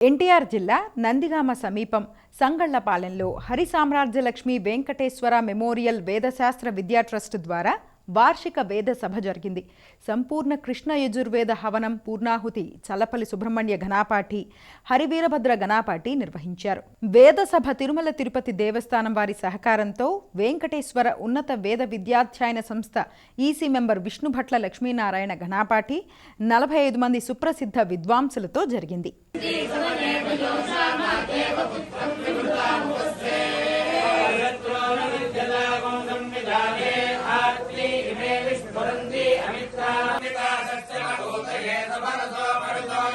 ఎన్టీఆర్ జిల్లా నందిగామ సమీపం సంగళ్ళపాలెంలో హరి సామ్రాజ్యలక్ష్మి వెంకటేశ్వర మెమోరియల్ వేదశాస్త్ర విద్యా ట్రస్ట్ ద్వారా వార్షిక వేద సభ జరిగింది. సంపూర్ణ కృష్ణ యజుర్వేద హవనం పూర్ణాహుతి చల్లపల్లి సుబ్రహ్మణ్య ఘనాపాఠి హరివీరభద్ర ఘనాపాఠి నిర్వహించారు. వేద సభ తిరుమల తిరుపతి దేవస్థానం వారి సహకారంతో వెంకటేశ్వర ఉన్నత వేద విద్యాధ్యాయన సంస్థ ఈసీ మెంబర్ విష్ణుభట్ల లక్ష్మీనారాయణ ఘనాపాఠి నలభై ఐదు మంది సుప్రసిద్ధ విద్వాంసులతో జరిగింది.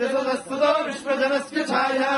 विश्वजनस्य छाया